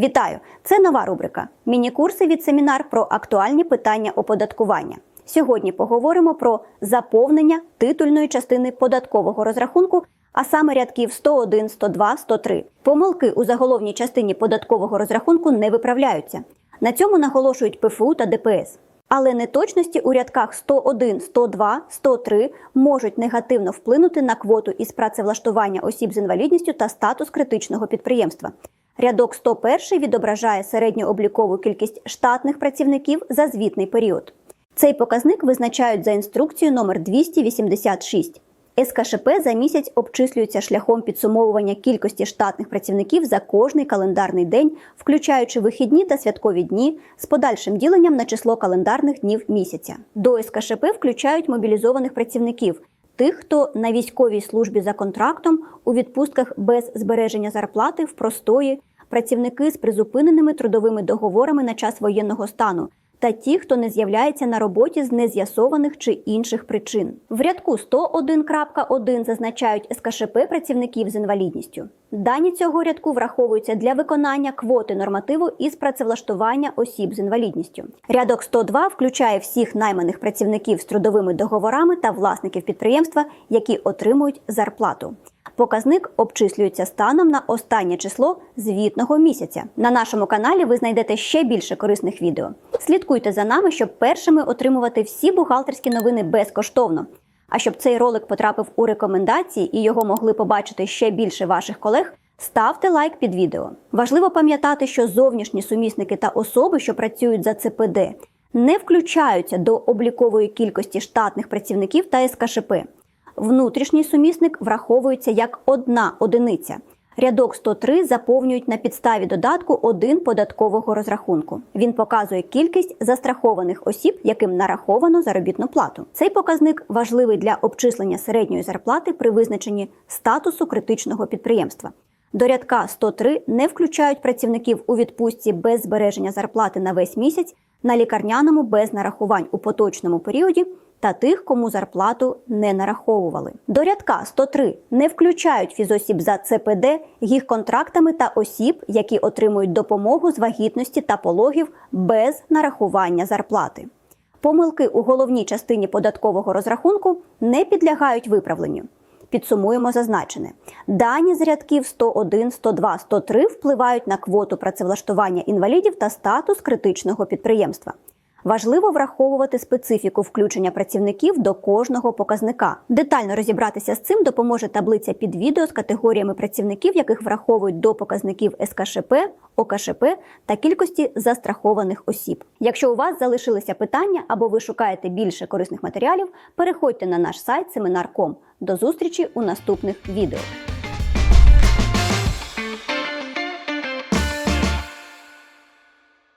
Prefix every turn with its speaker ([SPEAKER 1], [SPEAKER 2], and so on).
[SPEAKER 1] Вітаю! Це нова рубрика. Міні-курси від семінар про актуальні питання оподаткування. Сьогодні поговоримо про заповнення титульної частини податкового розрахунку, а саме рядків 101, 102, 103. Помилки у заголовній частині податкового розрахунку не виправляються. На цьому наголошують ПФУ та ДПС. Але неточності у рядках 101, 102, 103 можуть негативно вплинути на квоту із працевлаштування осіб з інвалідністю та статус критичного підприємства. Рядок 101 відображає середньооблікову кількість штатних працівників за звітний період. Цей показник визначають за інструкцією номер 286. СКШП за місяць обчислюється шляхом підсумовування кількості штатних працівників за кожний календарний день, включаючи вихідні та святкові дні, з подальшим діленням на число календарних днів місяця. До СКШП включають мобілізованих працівників, тих, хто на військовій службі за контрактом, у відпустках без збереження зарплати в простої, працівники з призупиненими трудовими договорами на час воєнного стану. Та ті, хто не з'являється на роботі з нез'ясованих чи інших причин. В рядку 101.1 зазначають СКШП працівників з інвалідністю. Дані цього рядку враховуються для виконання квоти нормативу із працевлаштування осіб з інвалідністю. Рядок 102 включає всіх найманих працівників з трудовими договорами та власників підприємства, які отримують зарплату. Показник обчислюється станом на останнє число звітного місяця. На нашому каналі ви знайдете ще більше корисних відео. Слідкуйте за нами, щоб першими отримувати всі бухгалтерські новини безкоштовно. А щоб цей ролик потрапив у рекомендації і його могли побачити ще більше ваших колег, ставте лайк під відео. Важливо пам'ятати, що зовнішні сумісники та особи, що працюють за ЦПД, не включаються до облікової кількості штатних працівників та СКШП. Внутрішній сумісник враховується як одна одиниця. Рядок 103 заповнюють на підставі додатку 1 податкового розрахунку. Він показує кількість застрахованих осіб, яким нараховано заробітну плату. Цей показник важливий для обчислення середньої зарплати при визначенні статусу критичного підприємства. До рядка 103 не включають працівників у відпустці без збереження зарплати на весь місяць, на лікарняному без нарахувань у поточному періоді та тих, кому зарплату не нараховували. До рядка 103 не включають фізосіб за ЦПД, їх контрактами та осіб, які отримують допомогу з вагітності та пологів без нарахування зарплати. Помилки у головній частині податкового розрахунку не підлягають виправленню. Підсумуємо зазначене. Дані з рядків 101, 102, 103 впливають на квоту працевлаштування інвалідів та статус критичного підприємства. Важливо враховувати специфіку включення працівників до кожного показника. Детально розібратися з цим допоможе таблиця під відео з категоріями працівників, яких враховують до показників СКШП, ОКШП та кількості застрахованих осіб. Якщо у вас залишилися питання або ви шукаєте більше корисних матеріалів, переходьте на наш сайт семінар.ком. До зустрічі у наступних відео.